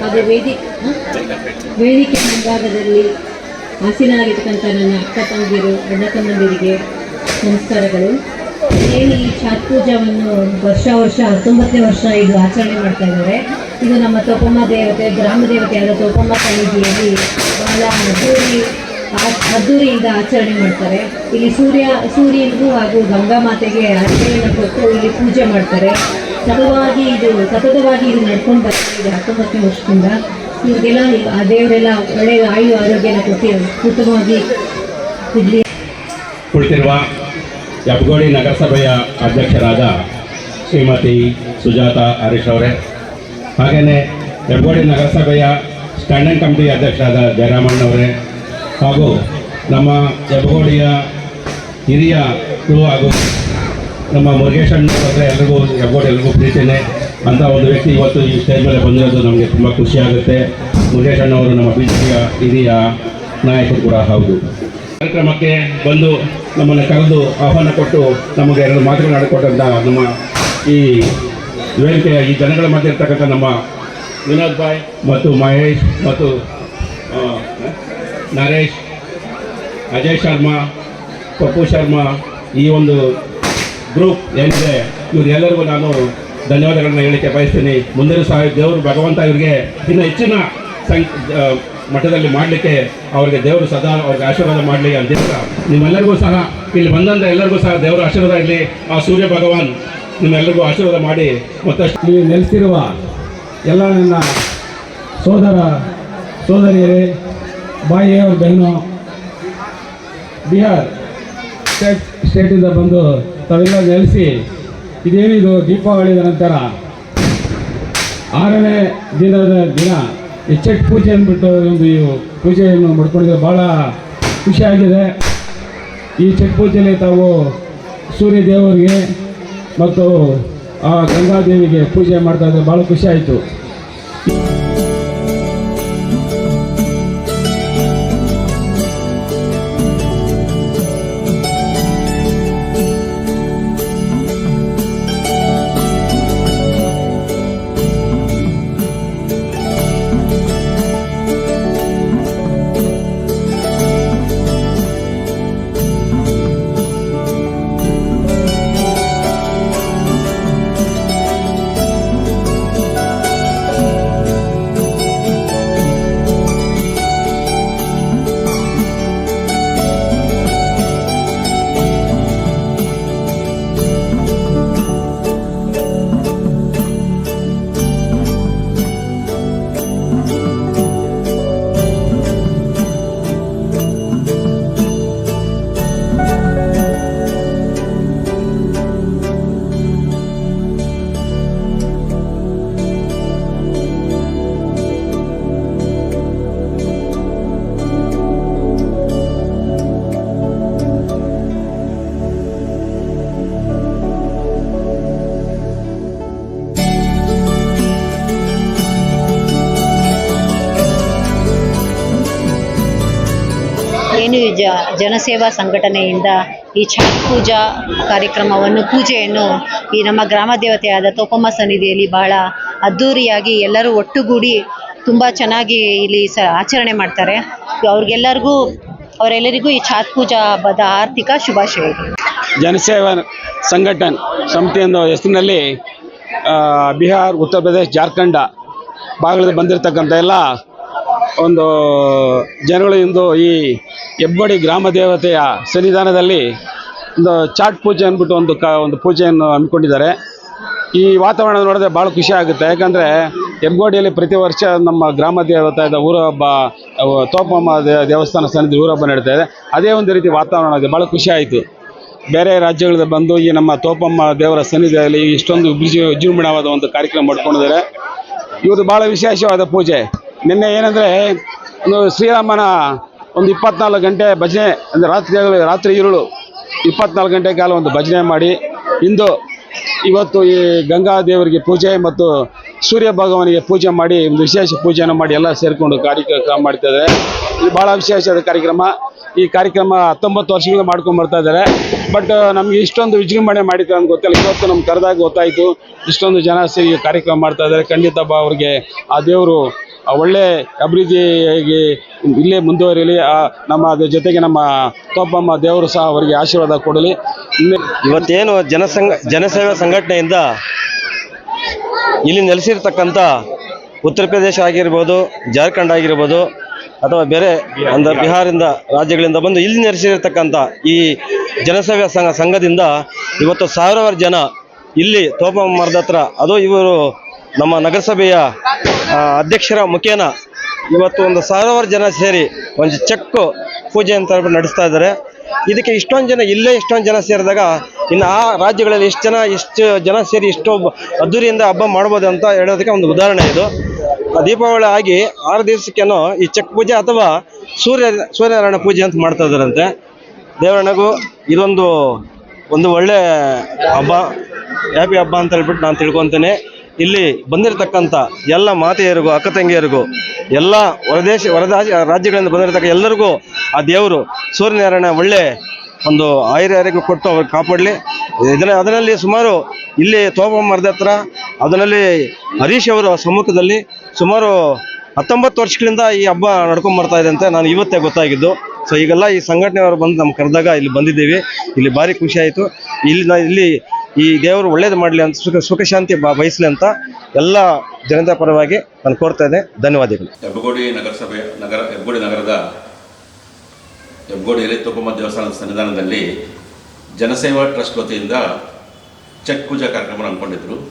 ಹಾಗೆ ವೇದಿಕೆ? ವೇದಿಕೆ ಮುಂಭಾಗದಲ್ಲಿ ಆಸೀನರಾಗಿರ್ತಕ್ಕಂಥ ನನ್ನ ಅಕ್ಕ ತಂಗಿರು ಅಣ್ಣ ತಮ್ಮಂದಿರಿಗೆ ನಮಸ್ಕಾರಗಳು. ಏನು ಈ ಛಾತ್ ಪೂಜಾವನ್ನು ವರ್ಷ ವರ್ಷ, ಹತ್ತೊಂಬತ್ತನೇ ವರ್ಷ ಇದು ಆಚರಣೆ ಮಾಡ್ತಾ ಇದ್ದಾರೆ. ಇದು ನಮ್ಮ ತೋಪಮ್ಮ ದೇವತೆ, ಗ್ರಾಮ ದೇವತೆಯಾದ ತೋಪಮ್ಮ ಸನ್ನಿಧಿಯಲ್ಲಿ ಬಹಳ ಅದ್ದೂರಿ ಅದ್ದೂರಿಯಿಂದ ಆಚರಣೆ ಮಾಡ್ತಾರೆ. ಇಲ್ಲಿ ಸೂರ್ಯ ಸೂರ್ಯನಿಗೂ ಹಾಗೂ ಗಂಗಾ ಮಾತೆಗೆ ಅರ್ಚನೆಯನ್ನು ಕೊಟ್ಟು ಇಲ್ಲಿ ಪೂಜೆ ಮಾಡ್ತಾರೆ. ಸತತವಾಗಿ ಇದು ಸತತವಾಗಿ ಇದು ನಡ್ಕೊಂಡು ಬರ್ತಾ ಇದೆ ವರ್ಷದಿಂದ ಇವ್ರಿಗೆಲ್ಲ ಆ ದೇವರೆಲ್ಲ ಒಳ್ಳೆಯ ಆಯು ಆರೋಗ್ಯನ ಕೊಟ್ಟು ಉತ್ತಮವಾಗಿ ಕುಳಿತಿರುವ ಯಬ್ಗೋಡಿ ನಗರಸಭೆಯ ಅಧ್ಯಕ್ಷರಾದ ಶ್ರೀಮತಿ ಸುಜಾತ ಹರೀಶ್ ಅವರೇ ಹಾಗೆಯೇ ಯಬ್ಗೋಡಿ ನಗರಸಭೆಯ ಸ್ಟ್ಯಾಂಡಿಂಗ್ ಕಮಿಟಿ ಅಧ್ಯಕ್ಷರಾದ ಜಯರಾಮಣ್ಣ ಅವರೇ, ಹಾಗೂ ನಮ್ಮ ಯಬ್ಗೋಡಿಯ ಹಿರಿಯ ಗುರು ಹಾಗೂ ನಮ್ಮ ಮುರುಗೇಶ್ ಅಂದರೆ ಎಲ್ರಿಗೂ ಯಬ್ಗೋಡಿ ಎಲ್ರಿಗೂ ಪ್ರೀತಿನೇ. ಅಂತ ಒಂದು ವ್ಯಕ್ತಿ ಇವತ್ತು ಈ ಸ್ಟೇಜ್ ಮೇಲೆ ಬಂದಿರೋದು ನಮಗೆ ತುಂಬ ಖುಷಿ ಆಗುತ್ತೆ. ಮುರುಗೇಶ್ ಅಣ್ಣವರು ನಮ್ಮ ಬಿ ಜೆ ಪಿಯ ಹಿರಿಯ ನಾಯಕರು ಕೂಡ ಹೌದು. ಕಾರ್ಯಕ್ರಮಕ್ಕೆ ಬಂದು ನಮ್ಮನ್ನು ಕರೆದು ಆಹ್ವಾನ ಕೊಟ್ಟು ನಮಗೆ ಎರಡು ಮಾತುಗಳು ಆಡಿಕೊಟ್ಟಂಥ ನಮ್ಮ ಈ ವೇದಿಕೆಯ ಈ ಜನಗಳ ಮಧ್ಯೆ ಇರ್ತಕ್ಕಂಥ ನಮ್ಮ ವಿನೋದ್ ಭಾಯ್ ಮತ್ತು ಮಹೇಶ್ ಮತ್ತು ನರೇಶ್, ಅಜಯ್ ಶರ್ಮಾ, ಪಪ್ಪು ಶರ್ಮಾ ಈ ಒಂದು ಗ್ರೂಪ್ ಏನಿದೆ ಇವರೆಲ್ಲರಿಗೂ ನಾನು ಧನ್ಯವಾದಗಳನ್ನ ಹೇಳಿಕೆ ಬಯಸ್ತೀನಿ. ಮುಂದಿನ ಸಹ ದೇವರು ಭಗವಂತ ಇವರಿಗೆ ಇನ್ನು ಹೆಚ್ಚಿನ ಸಂ ಮಠದಲ್ಲಿ ಮಾಡಲಿಕ್ಕೆ ಅವರಿಗೆ ದೇವರು ಸದಾ ಅವ್ರಿಗೆ ಆಶೀರ್ವಾದ ಮಾಡಲಿ ಅಂತ ನಿಮ್ಮೆಲ್ಲರಿಗೂ ಸಹ, ಇಲ್ಲಿ ಬಂದಂಥ ಎಲ್ಲರಿಗೂ ಸಹ ದೇವರ ಆಶೀರ್ವಾದ ಇರಲಿ. ಆ ಸೂರ್ಯ ಭಗವಾನ್ ನಿಮ್ಮೆಲ್ಲರಿಗೂ ಆಶೀರ್ವಾದ ಮಾಡಿ ಮತ್ತಷ್ಟು ನೀವು ನೆಲೆಸಿರುವ ಎಲ್ಲ ನನ್ನ ಸೋದರ ಸೋದರಿಯರೇ ಬಾಯಿಯವ್ರ ಬೆನ್ನು. ಬಿಹಾರ್ ಸ್ಟೇಟ್ ಸ್ಟೇಟಿಂದ ಬಂದು ತಾವೆಲ್ಲ ನೆಲೆಸಿ ಇದೇನಿದು ದೀಪಾವಳಿ ನಂತರ ಆರನೇ ದಿನದ ದಿನ ಎಚ್ಚೆಟ್ ಪೂಜೆ ಅಂದ್ಬಿಟ್ಟು ಒಂದು ಪೂಜೆಯನ್ನು ಮಾಡ್ಕೊಂಡಿದ್ದಾರೆ ಭಾಳ ಖುಷಿಯಾಗಿದೆ ಈ ಚೆಟ್ ಪೂಜೆಯಲ್ಲಿ ತಾವು ಸೂರ್ಯ ದೇವರಿಗೆ ಮತ್ತು ಆ ಗಂಗಾದೇವಿಗೆ ಪೂಜೆ ಮಾಡ್ತಾ ಇದ್ದಾರೆ ಭಾಳ ಖುಷಿ ಆಯಿತು. ಏನು ಜ, ಜನಸೇವಾ ಸಂಘಟನೆಯಿಂದ ಈ ಛಟ್ ಪೂಜಾ ಕಾರ್ಯಕ್ರಮವನ್ನು, ಪೂಜೆಯನ್ನು ಈ ನಮ್ಮ ಗ್ರಾಮ ದೇವತೆಯಾದ ತೋಪಮ್ಮ ಸನ್ನಿಧಿಯಲ್ಲಿ ಬಹಳ ಅದ್ಧೂರಿಯಾಗಿ ಎಲ್ಲರೂ ಒಟ್ಟುಗೂಡಿ ತುಂಬ ಚೆನ್ನಾಗಿ ಇಲ್ಲಿ ಸ, ಆಚರಣೆ ಮಾಡ್ತಾರೆ. ಅವ್ರಿಗೆಲ್ಲರಿಗೂ, ಅವರೆಲ್ಲರಿಗೂ ಈ ಛಾತ್ ಪೂಜಾ ಹಬ್ಬದ ಆರ್ಥಿಕ ಶುಭಾಶಯಗಳು ಜನಸೇವಾ ಸಂಘಟನ್ ಸಮಿತಿ ಅನ್ನೋ ಹೆಸರಿನಲ್ಲಿ ಬಿಹಾರ್, ಉತ್ತರ ಪ್ರದೇಶ್, ಜಾರ್ಖಂಡ ಭಾಗದಲ್ಲಿ ಬಂದಿರತಕ್ಕಂಥ ಎಲ್ಲ ಒಂದು ಜನಗಳು ಇಂದು ಈ ಹೆಬ್ಬಡಿ ಗ್ರಾಮ ದೇವತೆಯ ಸನ್ನಿಧಾನದಲ್ಲಿ ಒಂದು ಚಾಟ್ ಪೂಜೆ ಅಂದ್ಬಿಟ್ಟು ಒಂದು ಕ ಒಂದು ಪೂಜೆಯನ್ನು ಹಮ್ಮಿಕೊಂಡಿದ್ದಾರೆ. ಈ ವಾತಾವರಣ ನೋಡಿದ್ರೆ ಭಾಳ ಖುಷಿ ಆಗುತ್ತೆ. ಯಾಕಂದರೆ ಹೆಬ್ಬಗೋಡಿಯಲ್ಲಿ ಪ್ರತಿ ವರ್ಷ ನಮ್ಮ ಗ್ರಾಮ ದೇವತೆ ಊರ ಹಬ್ಬ ತೋಪಮ್ಮ ದೇವಸ್ಥಾನ ಊರ ಹಬ್ಬ ನಡೀತಾ ಇದೆ. ಅದೇ ಒಂದು ರೀತಿ ವಾತಾವರಣ ಇದೆ ಭಾಳ ಖುಷಿ ಆಯಿತು. ಬೇರೆ ರಾಜ್ಯಗಳಿಂದ ಬಂದು ಈ ನಮ್ಮ ತೋಪಮ್ಮ ದೇವರ ಸನ್ನಿಧಿಯಲ್ಲಿ ಇಷ್ಟೊಂದು ವಿಜೃ ವಿಜೃಂಭಣವಾದ ಒಂದು ಕಾರ್ಯಕ್ರಮ ಮಾಡ್ಕೊಂಡಿದ್ದಾರೆ ಇವರು ಭಾಳ ವಿಶೇಷವಾದ ಪೂಜೆ. ನಿನ್ನೆ ಏನಂದರೆ ಶ್ರೀರಾಮನ ಒಂದು ಇಪ್ಪತ್ನಾಲ್ಕು ಗಂಟೆ ಭಜನೆ, ಅಂದರೆ ರಾತ್ರಿ ರಾತ್ರಿ ಇರುಳು ಇಪ್ಪತ್ನಾಲ್ಕು ಗಂಟೆ ಕಾಲ ಒಂದು ಭಜನೆ ಮಾಡಿ, ಇಂದು ಇವತ್ತು ಈ ಗಂಗಾ ದೇವರಿಗೆ ಪೂಜೆ ಮತ್ತು ಸೂರ್ಯ ಭಗವಾನಿಗೆ ಪೂಜೆ ಮಾಡಿ, ಒಂದು ವಿಶೇಷ ಪೂಜೆಯನ್ನು ಮಾಡಿ ಎಲ್ಲ ಸೇರಿಕೊಂಡು ಕಾರ್ಯಕ್ರಮ ಮಾಡ್ತಾ ಇದ್ದಾರೆ ಇದು ಭಾಳ ವಿಶೇಷವಾದ ಕಾರ್ಯಕ್ರಮ. ಈ ಕಾರ್ಯಕ್ರಮ ಹತ್ತೊಂಬತ್ತು ವರ್ಷಗಳಿಂದ ಮಾಡ್ಕೊಂಡು ಬರ್ತಾ ಇದ್ದಾರೆ. ಬಟ್ ನಮಗೆ ಇಷ್ಟೊಂದು ವಿಜೃಂಭಣೆ ಮಾಡಿದ್ದಾರೆ ಅಂತ ಗೊತ್ತಿಲ್ಲ. ಇವತ್ತು ನಮ್ಗೆ ಕರೆದಾಗ ಗೊತ್ತಾಯಿತು. ಇಷ್ಟೊಂದು ಜನ ಸೇರಿ ಕಾರ್ಯಕ್ರಮ ಮಾಡ್ತಾ ಇದ್ದಾರೆ. ಖಂಡಿತ ಬಾ ಅವ್ರಿಗೆ ಆ ದೇವರು ಒಳ್ಳೆ ಅಭಿವೃದ್ಧಿಯಾಗಿ ಇಲ್ಲೇ ಮುಂದುವರಿಯಲಿ ನಮ್ಮ ಅದ್ರ ಜೊತೆಗೆ ನಮ್ಮ ತೋಪಮ್ಮ ದೇವರು ಸಹ ಅವರಿಗೆ ಆಶೀರ್ವಾದ ಕೊಡಲಿ. ಇವತ್ತೇನು ಜನಸಂಘ, ಜನಸೇವಾ ಸಂಘಟನೆಯಿಂದ ಇಲ್ಲಿ ನೆಲೆಸಿರ್ತಕ್ಕಂಥ ಉತ್ತರ ಪ್ರದೇಶ ಆಗಿರ್ಬೋದು, ಜಾರ್ಖಂಡ್ ಆಗಿರ್ಬೋದು, ಅಥವಾ ಬೇರೆ ಅಂದರೆ ಬಿಹಾರಿಂದ ರಾಜ್ಯಗಳಿಂದ ಬಂದು ಇಲ್ಲಿ ನೆಲೆಸಿರ್ತಕ್ಕಂಥ ಈ ಜನಸೇವಾ ಸಂಘ, ಸಂಘದಿಂದ ಇವತ್ತು ಸಾವಿರಾರು ಜನ ಇಲ್ಲಿ ತೋಪಮ್ಮ ಮರದ ಹತ್ರ, ಅದು ಇವರು ನಮ್ಮ ನಗರಸಭೆಯ ಅಧ್ಯಕ್ಷರ ಮುಖೇನ ಇವತ್ತು ಒಂದು ಸಾವಿರಾರು ಜನ ಸೇರಿ ಒಂದು ಚೆಕ್ಕು ಪೂಜೆ ಅಂತ ನಡೆಸ್ತಾ ಇದ್ದಾರೆ. ಇದಕ್ಕೆ ಇಷ್ಟೊಂದು ಜನ, ಇಲ್ಲೇ ಇಷ್ಟೊಂದು ಜನ ಸೇರಿದಾಗ ಇನ್ನು ಆ ರಾಜ್ಯಗಳಲ್ಲಿ ಎಷ್ಟು ಜನ ಎಷ್ಟು ಜನ ಸೇರಿ ಇಷ್ಟು ಅದ್ದೂರಿಯಿಂದ ಹಬ್ಬ ಮಾಡ್ಬೋದು ಅಂತ ಹೇಳೋದಕ್ಕೆ ಒಂದು ಉದಾಹರಣೆ ಇದು. ದೀಪಾವಳಿ ಆಗಿ ಆರು ದಿವಸಕ್ಕೇನೋ ಈ ಚೆಕ್ ಪೂಜೆ ಅಥವಾ ಸೂರ್ಯ, ಸೂರ್ಯನಾರಾಯಣ ಪೂಜೆ ಅಂತ ಮಾಡ್ತಾ ಇದ್ದಾರಂತೆ. ದೇವರಣಗೂ ಇದೊಂದು, ಒಂದು ಒಳ್ಳೆ ಹಬ್ಬ ಹ್ಯಾಪಿ ಹಬ್ಬ ಅಂತ ಹೇಳ್ಬಿಟ್ಟು ನಾನು ತಿಳ್ಕೊತೇನೆ ಇಲ್ಲಿ ಬಂದಿರತಕ್ಕಂಥ ಎಲ್ಲ ಮಾತೆಯರಿಗೂ, ಅಕ್ಕ ತಂಗಿಯರಿಗೂ, ಎಲ್ಲ ಹೊರದೇಶ, ಹೊರದಾಶ, ರಾಜ್ಯಗಳಿಂದ ಬಂದಿರತಕ್ಕ ಎಲ್ಲರಿಗೂ ಆ ದೇವರು ಸೂರ್ಯನಾರಾಯಣ ಒಳ್ಳೆ ಒಂದು ಆಯುರ್ಯಾರಿಗೂ ಕೊಟ್ಟು ಅವ್ರಿಗೆ ಕಾಪಾಡಲಿ. ಇದನ್ನ, ಅದರಲ್ಲಿ ಸುಮಾರು ಇಲ್ಲಿ ತೋಪ ಮರದ ಹತ್ರ, ಅದರಲ್ಲಿ ಹರೀಶ್ ಅವರ ಸಮ್ಮುಖದಲ್ಲಿ ಸುಮಾರು ಹತ್ತೊಂಬತ್ತು ವರ್ಷಗಳಿಂದ ಈ ಹಬ್ಬ ನಡ್ಕೊಂಡ್ ಬರ್ತಾ ಇದೆ ಅಂತ ನಾನು ಇವತ್ತೇ ಗೊತ್ತಾಗಿದ್ದು. ಸೊ ಈಗೆಲ್ಲ ಈ ಸಂಘಟನೆಯವರು ಬಂದು ನಮ್ಮ ಕರೆದಾಗ ಇಲ್ಲಿ ಬಂದಿದ್ದೀವಿ. ಇಲ್ಲಿ ಭಾರಿ ಖುಷಿ ಆಯಿತು. ಇಲ್ಲಿ ಇಲ್ಲಿ ಈ ದೇವರು ಒಳ್ಳೇದು ಮಾಡಲಿ ಅಂತ, ಸುಖ ಸುಖ ಶಾಂತಿ ಬಯಸಲಿ ಅಂತ ಎಲ್ಲ ಜನತಾ ಪರವಾಗಿ ನಾನು ಕೋರ್ತಾ ಇದ್ದೆ. ಧನ್ಯವಾದಗಳು. ಹೆಬ್ಬಗೋಡಿ ನಗರಸಭೆ, ನಗರ, ಹೆಬ್ಬಗೋಡಿ ನಗರದ ಹೆಬ್ಬಗೋಡಿಯಲ್ಲಿ ತುಪ್ಪಮ್ಮ ದೇವಸ್ಥಾನದ ಸನ್ನಿಧಾನದಲ್ಲಿ ಜನಸೇವಾ ಟ್ರಸ್ಟ್ ವತಿಯಿಂದ ಚಟ್ ಪೂಜಾ ಕಾರ್ಯಕ್ರಮ ಹಮ್ಮಿಕೊಂಡಿದ್ರು.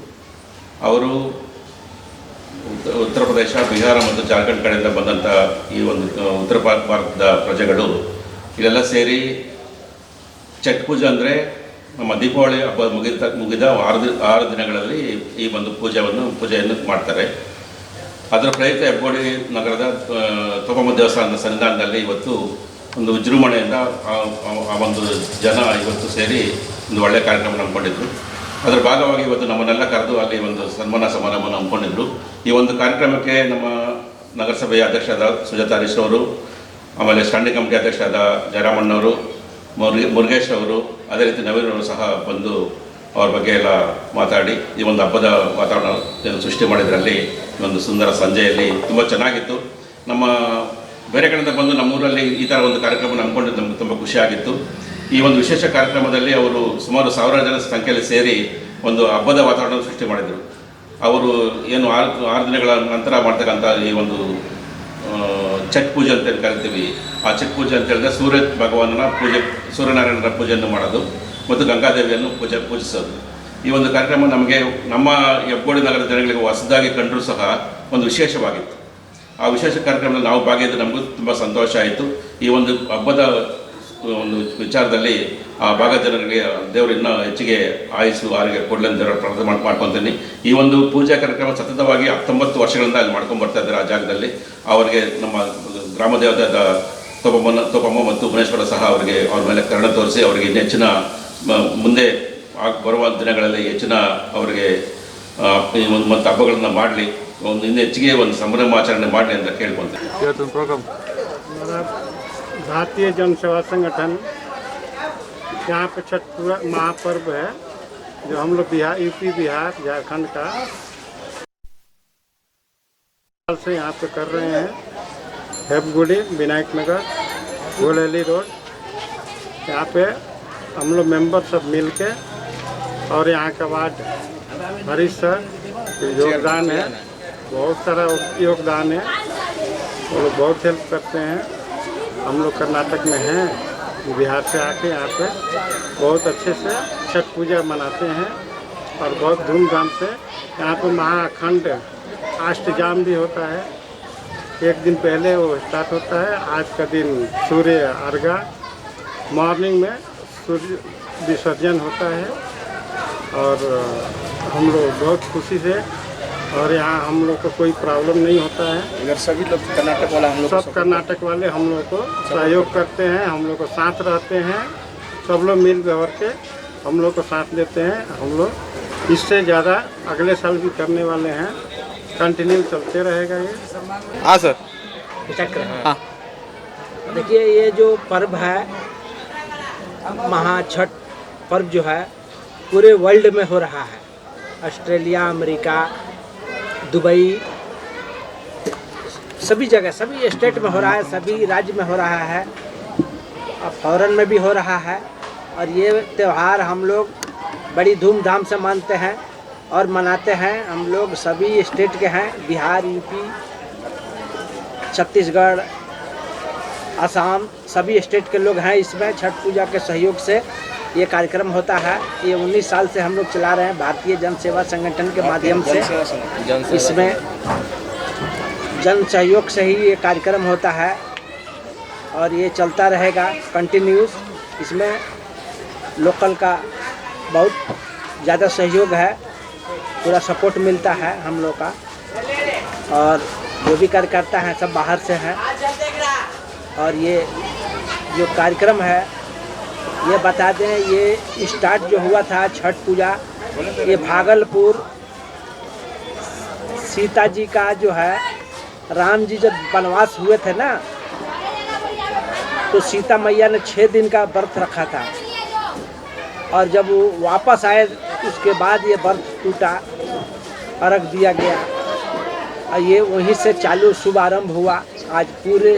ಅವರು ಉತ್ತ- ಉತ್ತರ ಪ್ರದೇಶ, ಬಿಹಾರ ಮತ್ತು ಜಾರ್ಖಂಡ್ ಕಡೆಯಿಂದ ಬಂದಂಥ ಈ ಒಂದು ಉತ್ತರ ಭಾರ- ಭಾರತದ ಪ್ರಜೆಗಳು ಇಲ್ಲೆಲ್ಲ ಸೇರಿ ಚಟ್ ಪೂಜೆ ಅಂದರೆ ನಮ್ಮ ದೀಪಾವಳಿ ಹಬ್ಬ ಮುಗಿದ ಮುಗಿದ ಆರು ಆರು ದಿನಗಳಲ್ಲಿ ಈ ಒಂದು ಪೂಜೆಯನ್ನು ಪೂಜೆಯನ್ನು ಮಾಡ್ತಾರೆ. ಅದರ ಪ್ರಯುಕ್ತ ಹೆಬ್ಬೋಡಿ ನಗರದ ತೊಗೊಂಬ ದೇವಸ್ಥಾನದ ಸನ್ನಿಧಾನದಲ್ಲಿ ಇವತ್ತು ಒಂದು ವಿಜೃಂಭಣೆಯಿಂದ ಆ- ಒಂದು ಜನ ಇವತ್ತು ಸೇರಿ ಒಂದು ಒಳ್ಳೆಯ ಕಾರ್ಯಕ್ರಮ ಹಮ್ಮಿಕೊಂಡಿದ್ರು. ಅದರ ಭಾಗವಾಗಿ ಇವತ್ತು ನಮ್ಮನ್ನೆಲ್ಲ ಕರೆದು ಅಲ್ಲಿ ಒಂದು ಸನ್ಮಾನ ಸಮಾರಂಭವನ್ನು ಹಮ್ಮಿಕೊಂಡಿದ್ರು. ಈ ಒಂದು ಕಾರ್ಯಕ್ರಮಕ್ಕೆ ನಮ್ಮ ನಗರಸಭೆಯ ಅಧ್ಯಕ್ಷರಾದ ಸುಜಾತ ಹರೀಶ್ ಅವರು, ಆಮೇಲೆ ಸ್ಟ್ಯಾಂಡಿಂಗ್ ಕಮಿಟಿ ಅಧ್ಯಕ್ಷರಾದ ಜಯರಾಮಣ್ಣವರು ಮುರುಗೇ ಮುರುಗೇಶ್ ಅವರು, ಅದೇ ರೀತಿ ನವೀನ್ ಸಹ ಬಂದು ಅವ್ರ ಬಗ್ಗೆ ಎಲ್ಲ ಮಾತಾಡಿ, ಈ ಒಂದು ಹಬ್ಬದ ವಾತಾವರಣ ಸೃಷ್ಟಿ ಮಾಡಿದ್ರಲ್ಲಿ ಒಂದು ಸುಂದರ ಸಂಜೆಯಲ್ಲಿ ತುಂಬ ಚೆನ್ನಾಗಿತ್ತು. ನಮ್ಮ ಬೇರೆ ಕಡೆಯಿಂದ ಬಂದು ನಮ್ಮೂರಲ್ಲಿ ಈ ಥರ ಒಂದು ಕಾರ್ಯಕ್ರಮ ನಂಬಿಕೊಂಡು ನಮ್ಗೆ ತುಂಬ ಖುಷಿಯಾಗಿತ್ತು ಈ ಒಂದು ವಿಶೇಷ ಕಾರ್ಯಕ್ರಮದಲ್ಲಿ ಅವರು ಸುಮಾರು ಸಾವಿರಾರು ಜನ ಸಂಖ್ಯೆಯಲ್ಲಿ ಸೇರಿ ಒಂದು ಹಬ್ಬದ ವಾತಾವರಣ ಸೃಷ್ಟಿ ಮಾಡಿದರು. ಅವರು ಏನು ಆರು ಆರು ದಿನಗಳ ನಂತರ ಮಾಡ್ತಕ್ಕಂಥ ಈ ಒಂದು ಛಟ್ ಪೂಜೆ ಅಂತ ಕರಿತೀವಿ. ಆ ಛಟ್ ಪೂಜೆ ಅಂತ ಹೇಳಿದ್ರೆ ಸೂರ್ಯ ಭಗವಾನನ ಪೂಜೆ, ಸೂರ್ಯನಾರಾಯಣರ ಪೂಜೆಯನ್ನು ಮಾಡೋದು ಮತ್ತು ಗಂಗಾದೇವಿಯನ್ನು ಪೂಜೆ, ಪೂಜಿಸೋದು. ಈ ಒಂದು ಕಾರ್ಯಕ್ರಮ ನಮಗೆ ನಮ್ಮ ಹೆಬ್ಬೋಡಿ ನಗರದ ಜನಗಳಿಗೆ ಹೊಸದಾಗಿ ಕಂಡರೂ ಸಹ ಒಂದು ವಿಶೇಷವಾಗಿತ್ತು. ಆ ವಿಶೇಷ ಕಾರ್ಯಕ್ರಮದಲ್ಲಿ ನಾವು ಭಾಗಿಯಾದ ನಮಗೂ ತುಂಬ ಸಂತೋಷ ಆಯಿತು. ಈ ಒಂದು ಹಬ್ಬದ ಒಂದು ವಿಚಾರದಲ್ಲಿ ಆ ಭಾಗ ಜನರಿಗೆ ದೇವರು ಇನ್ನೂ ಹೆಚ್ಚಿಗೆ ಆಯಿಸು ಆರೋಗ್ಯ ಕೊಡಲಿ ಅಂತ ಪ್ರಾರ್ಥನೆ ಮಾಡ್ಕೊತೀನಿ. ಈ ಒಂದು ಪೂಜಾ ಕಾರ್ಯಕ್ರಮ ಸತತವಾಗಿ ಹತ್ತೊಂಬತ್ತು ವರ್ಷಗಳಿಂದ ಅಲ್ಲಿ ಮಾಡ್ಕೊಂಡು ಬರ್ತಾ ಇದ್ದಾರೆ ಆ ಜಾಗದಲ್ಲಿ. ಅವರಿಗೆ ನಮ್ಮ ಗ್ರಾಮ ದೇವತಾದ ತೋಪಮ್ಮನ ತೋಪಮ್ಮ ಮತ್ತು ಭುವನೇಶ್ವರ ಸಹ ಅವರಿಗೆ ಅವ್ರ ಮೇಲೆ ಕರುಣ ತೋರಿಸಿ ಅವರಿಗೆ ಇನ್ನು ಹೆಚ್ಚಿನ ಮುಂದೆ ಬರುವ ದಿನಗಳಲ್ಲಿ ಹೆಚ್ಚಿನ ಅವರಿಗೆ ಒಂದು ಮತ್ತು ಹಬ್ಬಗಳನ್ನು ಮಾಡಲಿ. ಒಂದು ಇನ್ನು ಹೆಚ್ಚಿಗೆ ಒಂದು ಸಂಭ್ರಮಾಚರಣೆ ಮಾಡಲಿ ಅಂತ ಕೇಳ್ಕೊತೀನಿ. ಇವತ್ತಿನ ಪ್ರೋಗ್ರಾಮ್ ಭಾರತೀಯ ಸಂಘಟನೆ. यहाँ पे छठ पूरा महापर्व है, जो हम लोग बिहार, यूपी, बिहार, झारखंड का से यहाँ पे कर रहे हैं। हेपगुड़ी विनायक नगर गोलेली रोड। यहाँ पे हम लोग मेंबर सब मिल के और यहाँ का वार्ड हरीश सर योगदान है, बहुत सारा योगदान है। वो लोग बहुत हेल्प करते हैं। हम लोग कर्नाटक में हैं। बिहार से आके यहाँ पे बहुत अच्छे से छठ पूजा मनाते हैं और बहुत धूमधाम से। यहाँ पे महाअखंड अष्टजाम भी होता है। एक दिन पहले वो स्टार्ट होता है। आज का दिन सूर्य अर्घा मॉर्निंग में सूर्य विसर्जन होता है। और हम लोग बहुत खुशी से और यहाँ हम लोग को कोई प्रॉब्लम नहीं होता है। इधर सभी लोग कर्नाटक वाला हम लोग सब कर्नाटक वाले हम लोग को सहयोग करते हैं हम लोग को साथ रहते हैं सब लोग मिल बैठ के हम लोग को साथ देते हैं। हम लोग इससे ज़्यादा अगले साल भी करने वाले हैं। कंटिन्यू चलते रहेगा ये। हाँ सर। चक्र हाँ। देखिए ये जो पर्व है महाछठ पर्व जो है पूरे वर्ल्ड में हो रहा है। ऑस्ट्रेलिया अमेरिका दुबई, सभी जगह, सभी स्टेट में हो रहा है, सभी राज्य में हो रहा है, और फॉरन में भी हो रहा है, और ये त्यौहार हम लोग बड़ी धूमधाम से मानते हैं और मनाते हैं। हम लोग सभी स्टेट के हैं, बिहार यूपी छत्तीसगढ़ असम सभी स्टेट के लोग हैं इसमें छठ पूजा के सहयोग से ये कार्यक्रम होता है। ये 19 साल से हम लोग चला रहे हैं भारतीय जन सेवा संगठन के माध्यम से। इसमें जन सहयोग से ही ये कार्यक्रम होता है और ये चलता रहेगा कंटिन्यूस इसमें लोकल का बहुत ज़्यादा सहयोग है पूरा सपोर्ट मिलता है हम लोग का। और जो भी कार्यकर्ता हैं सब बाहर से हैं। और ये जो कार्यक्रम है, ये बता दें ये स्टार्ट जो हुआ था, छठ पूजा, ये भागलपुर सीता जी का जो है, राम जी जब वनवास हुए थे ना तो सीता मैया ने छः दिन का व्रत रखा था। और जब वो वापस आए, उसके बाद ये व्रत टूटा अर्घ दिया गया। और ये वहीं से चालू शुभारंभ हुआ। आज पूरे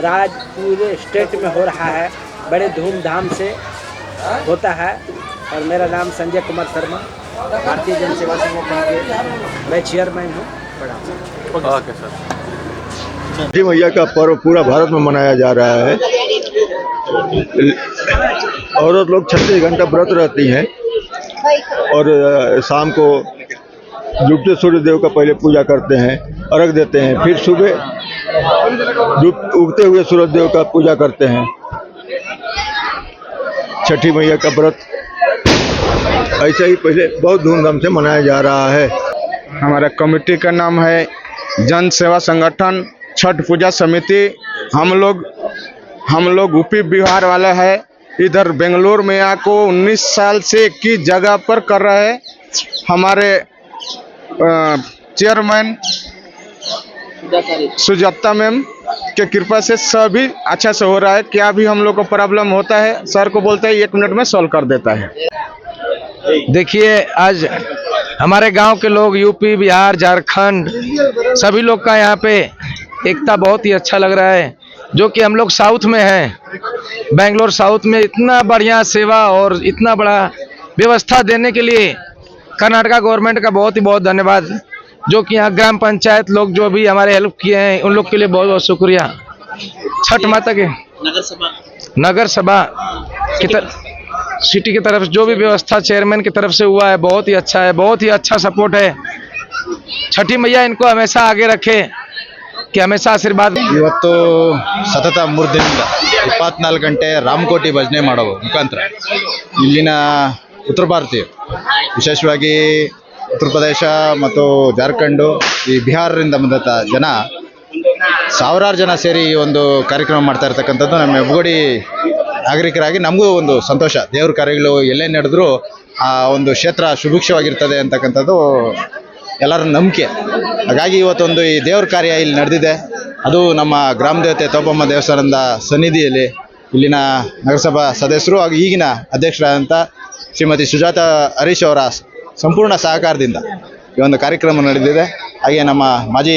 राज पूरे स्टेट में हो रहा है। बड़े धूमधाम से होता है। और मेरा नाम संजय कुमार शर्मा भारतीय जन सेवा संगठन के मैं चेयरमैन हूँ। बड़ा ओके सर। छठी मैया का पर्व पूरा भारत में मनाया जा रहा है। औरत लोग छत्तीस घंटा व्रत रहती हैं और शाम को डूबते सूर्य देव का पहले पूजा करते हैं अर्घ देते हैं फिर सुबह उगते हुए सूरज देव का पूजा करते हैं। छठी मैया का व्रत। ऐसे ही पहले बहुत धूमधाम से मनाया जा रहा है। हमारे कमेटी का नाम है जन सेवा संगठन, छठ पूजा समिति। हम लोग हम लोग यूपी बिहार वाले हैं। इधर बेंगलोर में आको 19 साल से ही जगह पर कर रहे हैं। हमारे चेयरमैन सुजाता मैम, के कृपा से सभी अच्छा से हो रहा है, क्या भी हम लोग को प्रॉब्लम होता है, सर को बोलते हैं, एक मिनट में सॉल्व कर देता है। देखिए, आज हमारे गाँव के लोग, यूपी, बिहार, झारखंड, सभी लोग का यहाँ पे एकता बहुत ही अच्छा लग रहा है, जो कि हम लोग साउथ में हैं। बेंगलोर साउथ में इतना बढ़िया सेवा और इतना बड़ा व्यवस्था देने के लिए कर्नाटका गवर्नमेंट का बहुत ही बहुत धन्यवाद। जो कि यहाँ ग्राम पंचायत लोग जो भी हमारे हेल्प किए हैं उन लोग के लिए बहुत बहुत शुक्रिया छठ माता के नगर सभा की तरफ सिटी की तरफ जो भी व्यवस्था चेयरमैन की तरफ से हुआ है बहुत ही अच्छा है बहुत ही अच्छा सपोर्ट है छठी मैया इनको हमेशा आगे रखे कि हमेशा आशीर्वाद ಇವತ್ತು ಸತತ ಮೂರು ದಿನದಿಂದ ಇಪ್ಪತ್ನಾಲ್ಕು ಗಂಟೆ ರಾಮಕೋಟಿ ಭಜನೆ ಮಾಡೋ ಮುಖಾಂತರ ಇಲ್ಲಿನ ಉತ್ತರ ಭಾರತೀಯ ವಿಶೇಷವಾಗಿ ಉತ್ತರ ಪ್ರದೇಶ ಮತ್ತು ಜಾರ್ಖಂಡು ಈ ಬಿಹಾರದಿಂದ ಬಂದಂಥ ಜನ, ಸಾವಿರಾರು ಜನ ಸೇರಿ ಈ ಒಂದು ಕಾರ್ಯಕ್ರಮ ಮಾಡ್ತಾ ಇರ್ತಕ್ಕಂಥದ್ದು ನಮ್ಮ ಹೆಬ್ಬಗೋಡಿ ನಾಗರಿಕರಾಗಿ ನಮಗೂ ಒಂದು ಸಂತೋಷ. ದೇವ್ರ ಕಾರ್ಯಗಳು ಎಲ್ಲೇ ನಡೆದ್ರೂ ಆ ಒಂದು ಕ್ಷೇತ್ರ ಸುಭಿಕ್ಷವಾಗಿರ್ತದೆ ಅಂತಕ್ಕಂಥದ್ದು ಎಲ್ಲರ ನಂಬಿಕೆ. ಹಾಗಾಗಿ ಇವತ್ತೊಂದು ಈ ದೇವ್ರ ಕಾರ್ಯ ಇಲ್ಲಿ ನಡೆದಿದೆ. ಅದು ನಮ್ಮ ಗ್ರಾಮ ದೇವತೆ ತೋಪಮ್ಮ ದೇವಸ್ಥಾನದ ಸನ್ನಿಧಿಯಲ್ಲಿ ಇಲ್ಲಿನ ನಗರಸಭಾ ಸದಸ್ಯರು ಹಾಗೂ ಈಗಿನ ಅಧ್ಯಕ್ಷರಾದಂಥ ಶ್ರೀಮತಿ ಸುಜಾತ ಹರೀಶ್ ಅವರ ಸಂಪೂರ್ಣ ಸಹಕಾರದಿಂದ ಈ ಒಂದು ಕಾರ್ಯಕ್ರಮ ನಡೆದಿದೆ. ಹಾಗೆ ನಮ್ಮ ಮಾಜಿ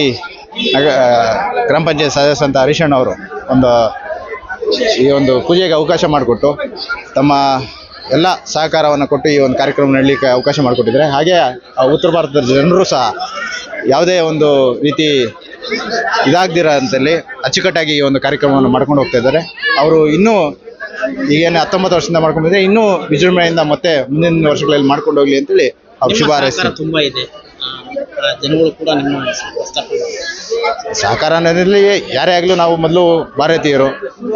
ಗ್ರಾಮ ಪಂಚಾಯತ್ ಸದಸ್ಯಂತ ಹರೀಶಣ್ಣ ಅವರು ಒಂದು ಈ ಒಂದು ಪೂಜೆಗೆ ಅವಕಾಶ ಮಾಡಿಕೊಟ್ಟು ತಮ್ಮ ಎಲ್ಲ ಸಹಕಾರವನ್ನು ಕೊಟ್ಟು ಈ ಒಂದು ಕಾರ್ಯಕ್ರಮ ನಡಲಿಕ್ಕೆ ಅವಕಾಶ ಮಾಡಿಕೊಟ್ಟಿದ್ದಾರೆ. ಹಾಗೆ ಉತ್ತರ ಭಾರತದ ಜನರು ಸಹ ಯಾವುದೇ ಒಂದು ರೀತಿ ಇದಾಗದಿರ ಅಂತಲ್ಲಿ ಅಚ್ಚುಕಟ್ಟಾಗಿ ಈ ಒಂದು ಕಾರ್ಯಕ್ರಮವನ್ನು ಮಾಡ್ಕೊಂಡು ಹೋಗ್ತಾ ಇದ್ದಾರೆ. ಅವರು ಇನ್ನೂ ಈಗೇನು ಹತ್ತೊಂಬತ್ತು ವರ್ಷದಿಂದ ಮಾಡ್ಕೊಂಡಿದ್ದಾರೆ ಇನ್ನೂ ವಿಜೃಂಭಣೆಯಿಂದ ಮತ್ತೆ ಮುಂದಿನ ವರ್ಷಗಳಲ್ಲಿ ಮಾಡ್ಕೊಂಡು ಹೋಗ್ಲಿ ಅಂತೇಳಿ ಶುಭ ಹಾರೈಸ್ತೀನಿ. ತುಂಬಾ ಇದೆ. ಜನಗಳು ಕೂಡ ನಿಮ್ಮ ಸಹಕಾರ ಅನ್ನೋದ್ರಲ್ಲಿ ಯಾರೇ ಆಗಲೂ ನಾವು ಮೊದಲು ಭಾರತೀಯರು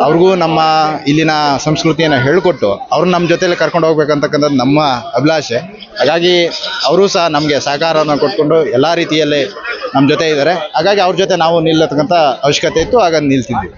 ಅವ್ರಿಗೂ ನಮ್ಮ ಇಲ್ಲಿನ ಸಂಸ್ಕೃತಿಯನ್ನು ಹೇಳಿಕೊಟ್ಟು ಅವ್ರನ್ನ ನಮ್ಮ ಜೊತೆಲಿ ಕರ್ಕೊಂಡು ಹೋಗ್ಬೇಕಂತಕ್ಕಂಥದ್ದು ನಮ್ಮ ಅಭಿಲಾಷೆ. ಹಾಗಾಗಿ ಅವರು ಸಹ ನಮಗೆ ಸಹಕಾರವನ್ನು ಕೊಟ್ಕೊಂಡು ಎಲ್ಲ ರೀತಿಯಲ್ಲಿ ನಮ್ಮ ಜೊತೆ ಇದ್ದಾರೆ. ಹಾಗಾಗಿ ಅವ್ರ ಜೊತೆ ನಾವು ನಿಲ್ಲತಕ್ಕಂಥ ಅವಶ್ಯಕತೆ ಇತ್ತು ಆಗ ನಿಲ್ತಿದ್ವಿ